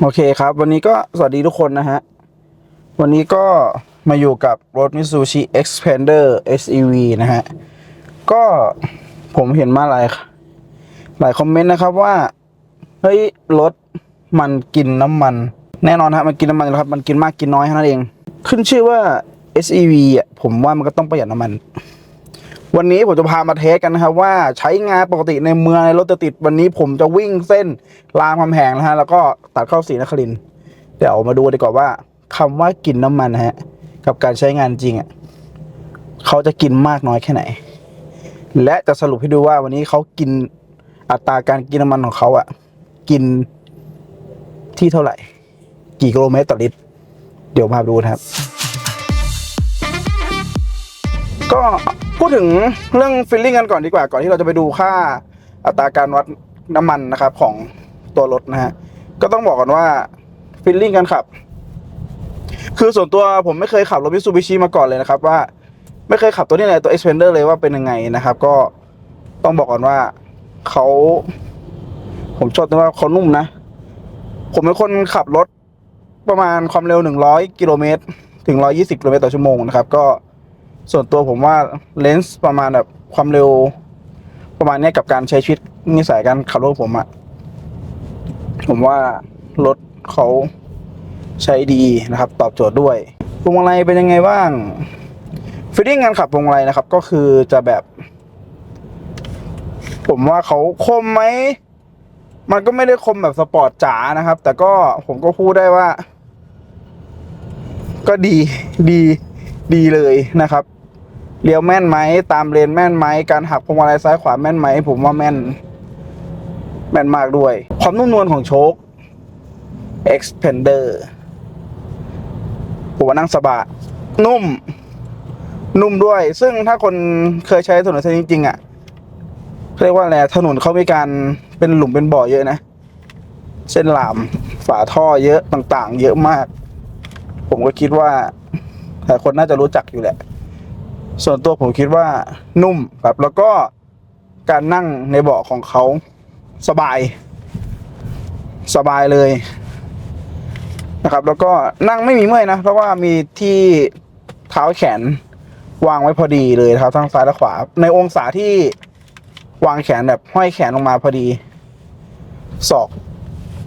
โอเคครับ วันนี้ก็สวัสดีทุกคนนะฮะ วันนี้ก็มาอยู่กับรถ Mitsubishi Xpander SEV นะฮะ ก็ผมเห็นมาหลายหลายคอมเมนต์นะครับว่า เฮ้ย รถมันกินน้ำมัน แน่นอนฮะมันกินน้ำมันแล้วครับ มันกินมากกินน้อยเท่นั้นเอง ขึ้นชื่อว่า SEV อะผมว่ามันก็ต้องประหยัดน้ำมัน วันนี้ผมจะพามาเทสกันนะครับว่าใช้งานปกติในเมืองในรถติดวันนี้ผมจะวิ่งเส้นรามคำแหงนะฮะแล้วก็ตัดเข้าศรีนครินเดี๋ยวมาดูดีกว่าว่าคำว่ากินน้ำมันนะฮะกับการใช้งานจริงอะเขาจะกินมากน้อยแค่ไหน และจะสรุปให้ดูว่าวันนี้เขากินอัตราการกินน้ำมันของเขาอะกินที่เท่าไหร่ กี่กิโลเมตรต่อลิตร เดี๋ยวมาดูนะครับ ก็ พูดถึงเรื่องฟิลลิ่งกันก่อนดีกว่า ก่อนที่เราจะไปดูค่าอัตราการวัดน้ำมันนะครับของตัวรถนะฮะก็ต้องบอกก่อนว่าฟิลลิ่งการขับ คือส่วนตัวผมไม่เคยขับรถมิซูบิชิมาก่อนเลยนะครับ ว่าไม่เคยขับตัวนี้เลยตัว Xpander เลยว่าเป็นยังไงนะครับ ก็ต้องบอกก่อนว่าเขาผมชอบตรงว่าเขานุ่มนะ ผมเป็นคนขับรถประมาณความเร็ว 100 กิโลเมตรถึง 120 กิโลเมตรต่อชั่วโมงนะครับ ก็ ส่วนตัวผมว่าเลนส์ประมาณแบบความเร็ว ประมาณนี้กับการใช้ชีวิตนิสัยการขับรถผมอะผมว่ารถเขาใช้ดีนะครับ ตอบโจทย์ด้วยพวงมาลัยเป็นยังไงบ้างฟิลลิ่งการขับพวงมาลัยนะครับ ก็คือจะแบบ ผมว่าเขาคมไหมมันก็ไม่ได้คมแบบสปอร์ตจ๋านะครับ แต่ก็ผมก็พูดได้ว่า ก็ดีดีดีเลยนะครับ เลี้ยวแม่นไหมตามเลนแม่นไหมการหักพวงมาลัยซ้ายขวาแม่นไหมผมว่าแม่น แม่นมากด้วย ความนุ่มนวลของโชค Expander ผมว่านั่งสบายนุ่ม นุ่มด้วย ซึ่งถ้าคนเคยใช้ถนนเส้นจริงๆอะเรียกว่าอะไรถนนเขามีการเป็นหลุมเป็นบ่อเยอะนะ เส้นหลามฝาท่อเยอะต่างๆ เยอะมาก ผมก็คิดว่าหลายคนน่าจะรู้จักอยู่แหละ ส่วนตัวผมคิดว่านุ่มครับแล้วก็การนั่งในเบาะของเขาสบาย สบายเลยนะครับ แล้วก็นั่งไม่มีเมื่อยนะ เพราะว่ามีที่เท้าแขนวางไว้พอดีเลยนะครับทั้งซ้ายและขวา ในองศาที่วางแขนแบบห้อยแขนลงมาพอดีศอก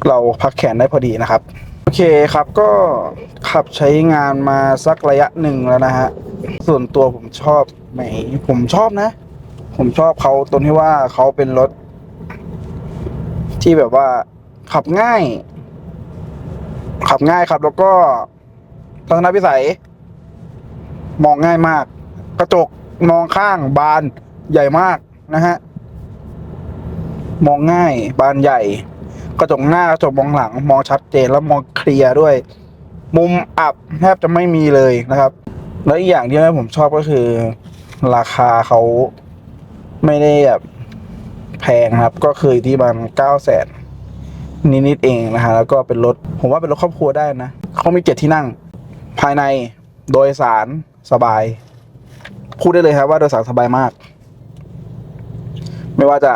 เราพักแขนได้พอดีนะครับ โอเคครับก็ขับใช้งานมาสักระยะหนึ่งแล้วนะฮะ ส่วนตัวผมชอบไหม ผมชอบนะ ผมชอบเขาตรงที่ว่าเขาเป็นรถ ที่แบบว่า ขับง่าย ขับง่ายครับ แล้วก็ทัศนวิสัย มองง่ายมาก กระจกมองข้างบานใหญ่มากนะฮะ มองง่าย บานใหญ่ กระจกหน้ากระจกมองหลัง มองชัดเจนแล้วมองเคลียร์ด้วย มุมอับแทบจะไม่มีเลยนะครับ แล้วอีกอย่างที่ผมชอบก็คือ ราคาเขาไม่ได้แบบแพงครับ ก็คือที่มาณเก้าแสนนิดๆเองนะฮะแล้วก็เป็นรถผมว่าเป็นรถครอบครัวได้นะเขามีเจ็ดที่นั่ง ภายในโดยสารสบาย พูดได้เลยครับว่าโดยสารสบายมาก ไม่ว่าจะ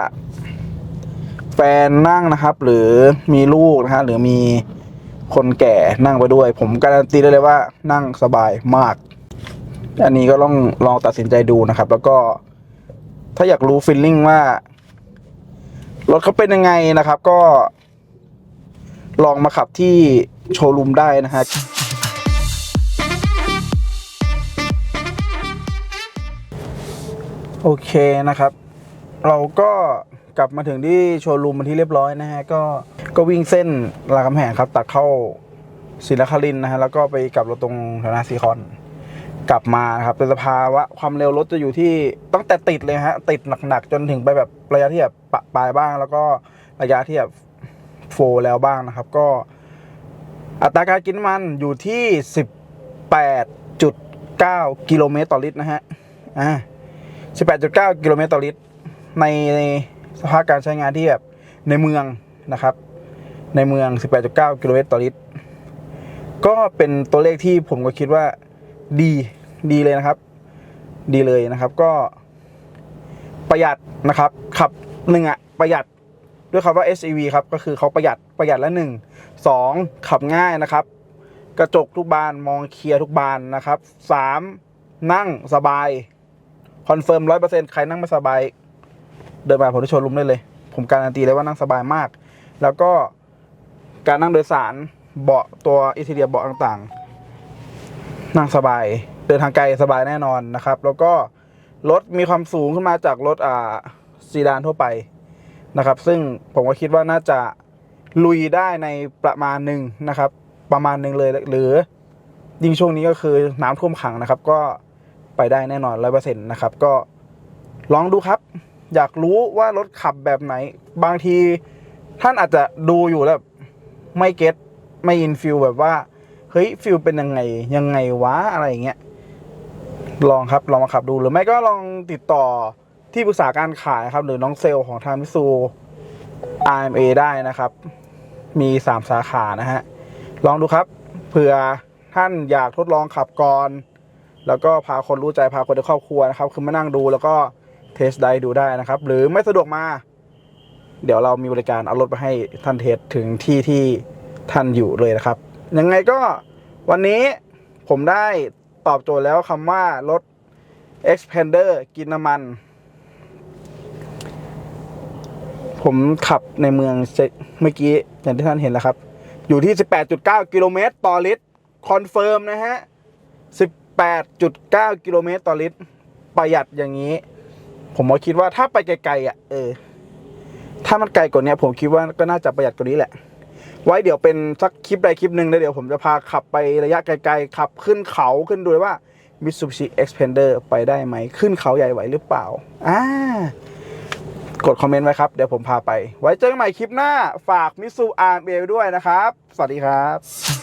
แฟนนั่งนะครับ หรือมีลูกนะฮะหรือมีคนแก่นั่งไปด้วย ผมการันตีได้เลยว่านั่งสบายมาก อันนี้ก็ต้องลองตัดสินใจดูนะครับ แล้วก็ถ้าอยากรู้ฟีลลิ่งว่ารถเขาเป็นยังไงนะครับ ก็ ลองมาขับที่โชว์รูมได้นะฮะโอเคนะครับ เราก็กลับมาถึงที่โชว์รูมเป็นที่เรียบร้อยนะฮะก็ก็วิ่งเส้นรามคำแหงครับ ตัดเข้าศรีนครินนะฮะแล้วก็ไปกลับรถตรงแถวหนาซีคอน กลับมาครับเป็นสภาวะความเร็วรถจะอยู่ที่ตั้งแต่ติดเลยฮะติดหนักๆจนถึงไปแบบระยะที่แบบปะปลายบ้าง แล้วก็ระยะที่แบบโฟแล้วบ้างนะครับ ก็ อัตราการกินมันอยู่ที่ 18.9 กิโลเมตรต่อลิตรนะฮะอ่า18.9 กิโลเมตรต่อลิตร ในสภาพการใช้งานที่แบบในเมืองนะครับ ในเมือง 18.9 กิโลเมตรต่อลิตร ก็เป็นตัวเลขที่ผมก็คิดว่า ดีดีเลยนะครับ ดีเลยนะครับ ก็ประหยัดนะครับ ขับหนึ่งอะประหยัดด้วยคำว่า SEV ครับก็คือเขาประหยัดประหยัดละหนึ่งสองขับง่ายนะครับ กระจกทุกบานมองเคลียร์ทุกบานนะครับสามนั่งสบายคอนเฟิร์มร้อยเปอร์เซ็นต์ใครนั่งไม่สบาย เดินมาผมจะชว์รูมได้เลย ผมการันตีเลยว่านั่งสบายมาก แล้วก็การนั่งโดยสารเบาะตัวอินทีเรียเบาะต่างๆ นั่งสบาย เดินทางไกลสบายแน่นอนนะครับ แล้วก็รถมีความสูงขึ้นมาจากรถอ่าซีดานทั่วไปนะครับ ซึ่งผมก็คิดว่าน่าจะลุยได้ในประมาณหนึ่งนะครับ ประมาณหนึ่งเลยหรือยิ่งช่วงนี้ก็คือน้ำท่วมขังนะครับ ก็ไปได้แน่นอนร้อยเปอร์เซ็นต์นะครับ ก็ลองดูครับ อยากรู้ว่ารถขับแบบไหน บางทีท่านอาจจะดูอยู่แล้วไม่เก็ตไม่อินฟิลแบบว่า เฮ้ยฟิลเป็นยังไงยังไงวะอะไรอย่างเงี้ยลองครับลองมาขับดูหรือไม่ก็ลองติดต่อที่ปรึกษาการขายครับ หรือน้องเซลล์ของทางมิซู RMA ได้นะครับ มีสามสาขานะฮะ ลองดูครับเผื่อท่านอยากทดลองขับก่อน แล้วก็พาคนรู้ใจพาคนในครอบครัวนะครับ คือมานั่งดูแล้วก็เทสได้ดูได้นะครับ หรือไม่สะดวกมา เดี๋ยวเรามีบริการเอารถไปให้ท่านเทสถึงที่ที่ท่านอยู่เลยนะครับ ยังไงก็วันนี้ผมได้ตอบโจทย์แล้วคำว่ารถ Expander กินน้ำมัน ผมขับในเมืองเมื่อกี้อย่างที่ท่านเห็นแล้วครับ อยู่ที่ 18.9 กิโลเมตรต่อลิตร คอนเฟิร์มนะฮะ 18.9 กิโลเมตรต่อลิตร ประหยัดอย่างนี้ ผมก็คิดว่าถ้าไปไกลๆอะ เออ ถ้ามันไกลกว่านี้ผมคิดว่าก็น่าจะประหยัดกว่านี้แหละ ไว้เดี๋ยวเป็นสักคลิปใดคลิปหนึ่งแล้วเดี๋ยวผมจะพาขับไประยะไกลๆ ขับขึ้นเขาขึ้นดูว่า Mitsubishi Expander ไปได้ไหม ขึ้นเขาใหญ่ไหวหรือเปล่า อ่ากดคอมเมนต์ไว้ครับ เดี๋ยวผมพาไป ไว้เจอกันใหม่คลิปหน้า ฝากมิสูอาร์เบลด้วยนะครับ สวัสดีครับ